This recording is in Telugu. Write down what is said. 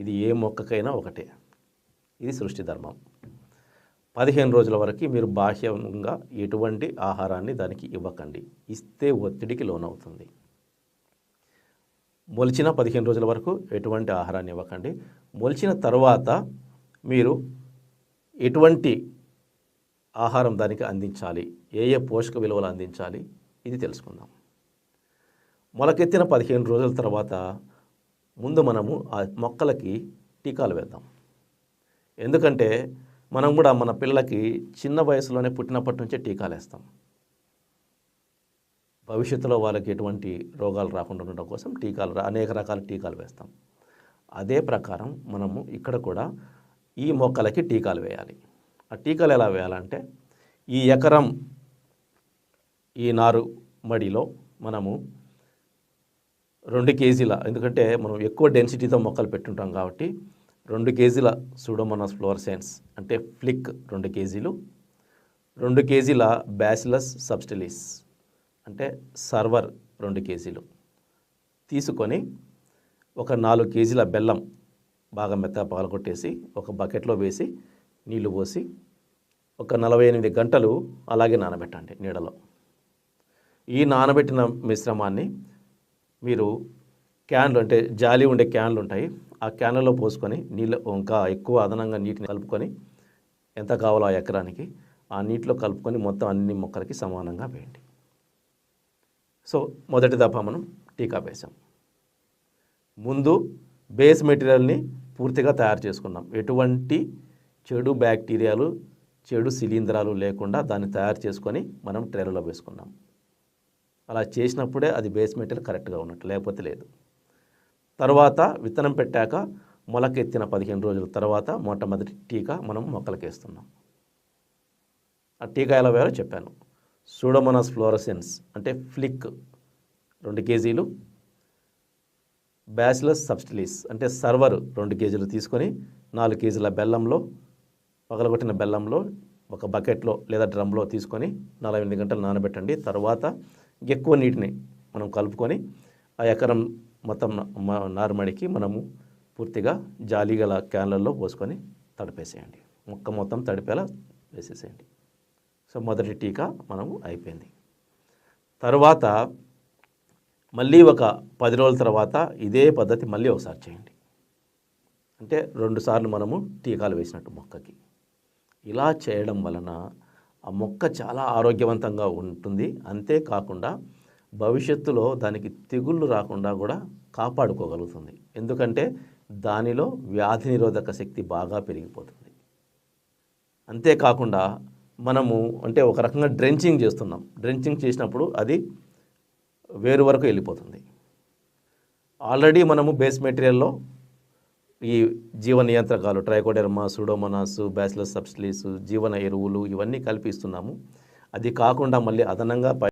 ఇది ఏ మొక్కకైనా ఒకటే. ఇది సృష్టి ధర్మం. పదిహేను రోజుల వరకు మీరు బాహ్యంగా ఎటువంటి ఆహారాన్ని దానికి ఇవ్వకండి. ఇస్తే ఒత్తిడికి లోనవుతుంది. మొలిచిన పదిహేను రోజుల వరకు ఎటువంటి ఆహారాన్ని ఇవ్వకండి. మొలిచిన తర్వాత మీరు ఎటువంటి ఆహారం దానికి అందించాలి? ఏ ఏ పోషక విలువలు అందించాలి? ఇది తెలుసుకుందాం. మొలకెత్తిన పదిహేను రోజుల తర్వాత ముందు మనము ఆ మొక్కలకి టీకాలు వేద్దాం. ఎందుకంటే మనం కూడా మన పిల్లలకి చిన్న వయసులోనే పుట్టినప్పటి నుంచే టీకాలు వేస్తాం. భవిష్యత్తులో వాళ్ళకి ఎటువంటి రోగాలు రాకుండా ఉండడం కోసం టీకాలు రా- అనేక రకాల టీకాలు వేస్తాం. అదే ప్రకారం మనము ఇక్కడ కూడా ఈ మొక్కలకి టీకాలు వేయాలి. ఆ టీకాలు ఎలా వేయాలంటే ఈ ఎకరం ఈ నారు మడిలో మనము రెండు కేజీల ఎందుకంటే మనం ఎక్కువ డెన్సిటీతో మొక్కలు పెట్టుంటాం కాబట్టి రెండు కేజీల సూడోమోనాస్ ఫ్లోరసెన్స్ అంటే ఫ్లిక్ రెండు కేజీలు రెండు కేజీల బ్యాసిలస్ సబ్స్టిలిస్ అంటే సర్వర్ రెండు కేజీలు. తీసుకొని ఒక నాలుగు కేజీల బెల్లం బాగా మెత్తగా పగలగొట్టేసి ఒక బకెట్లో వేసి నీళ్ళు పోసి ఒక నలభై ఎనిమిది గంటలు అలాగే నానబెట్టండి నీడలో. ఈ నానబెట్టిన మిశ్రమాన్ని మీరు క్యాన్లు అంటే జాలి ఉండే క్యాన్లు ఉంటాయి. ఆ క్యాన్లలో పోసుకొని నీళ్ళు ఇంకా ఎక్కువ అదనంగా నీటిని కలుపుకొని ఎంత కావాలో ఆ ఎకరానికి ఆ నీటిలో కలుపుకొని మొత్తం అన్ని మొక్కలకి సమానంగా వేయండి. సో మొదటి దఫా మనం టీకా వేసాం ముందు బేస్ మెటీరియల్ని పూర్తిగా తయారు చేసుకున్నాం. ఎటువంటి చెడు బ్యాక్టీరియాలు చెడు శిలీంధ్రాలు లేకుండా దాన్ని తయారు చేసుకొని మనం ట్రైలర్లో వేసుకున్నాం. అలా చేసినప్పుడే అది బేస్ మెటీరియల్ కరెక్ట్గా ఉన్నట్టు లేకపోతే లేదు. తర్వాత విత్తనం పెట్టాక మొలకెత్తిన పదిహేను రోజుల తర్వాత మొట్టమొదటి టీకా మనం మొక్కలకి వేస్తున్నాం ఆ టీకా ఎలా వేయాలో చెప్పాను. సూడోమోనాస్ ఫ్లోరసెన్స్ అంటే ఫ్లిక్ రెండు కేజీలు బ్యాసిలస్ సబ్స్టిలీస్ అంటే సర్వర్ రెండు కేజీలు తీసుకొని నాలుగు కేజీల బెల్లంలో పగలగొట్టిన బెల్లంలో ఒక బకెట్లో లేదా డ్రమ్లో తీసుకొని నలభై ఎనిమిది గంటలు నానబెట్టండి. తర్వాత ఎక్కువ నీటిని మనం కలుపుకొని ఆ ఎకరం మొత్తం నారుమడికి మనము పూర్తిగా జాలి గల క్యాన్లలో పోసుకొని తడిపేసేయండి. మొక్క మొత్తం తడిపేలా వేసేసేయండి. సో మొదటి టీకా మనము అయిపోయింది. తర్వాత మళ్ళీ ఒక పది రోజుల తర్వాత ఇదే పద్ధతి మళ్ళీ ఒకసారి చేయండి. అంటే రెండుసార్లు మనము టీకాలు వేసినట్టు మొక్కకి. ఇలా చేయడం వలన ఆ మొక్క చాలా ఆరోగ్యవంతంగా ఉంటుంది. అంతేకాకుండా భవిష్యత్తులో దానికి తెగుళ్ళు రాకుండా కూడా కాపాడుకోగలుగుతుంది. ఎందుకంటే దానిలో వ్యాధి నిరోధక శక్తి బాగా పెరిగిపోతుంది. అంతేకాకుండా మనము అంటే ఒక రకంగా డ్రెంచింగ్ చేస్తున్నాం. డ్రెంచింగ్ చేసినప్పుడు అది వేరు వరకు వెళ్ళిపోతుంది. ఆల్రెడీ మనము బేస్ మెటీరియల్లో ఈ జీవ నియంత్రకాలు ట్రైకోడెర్మా సూడోమోనాస్ బ్యాసిలస్ సబ్స్టిలీస్ జీవన ఎరువులు ఇవన్నీ కల్పిస్తున్నాము. అది కాకుండా మళ్ళీ అదనంగా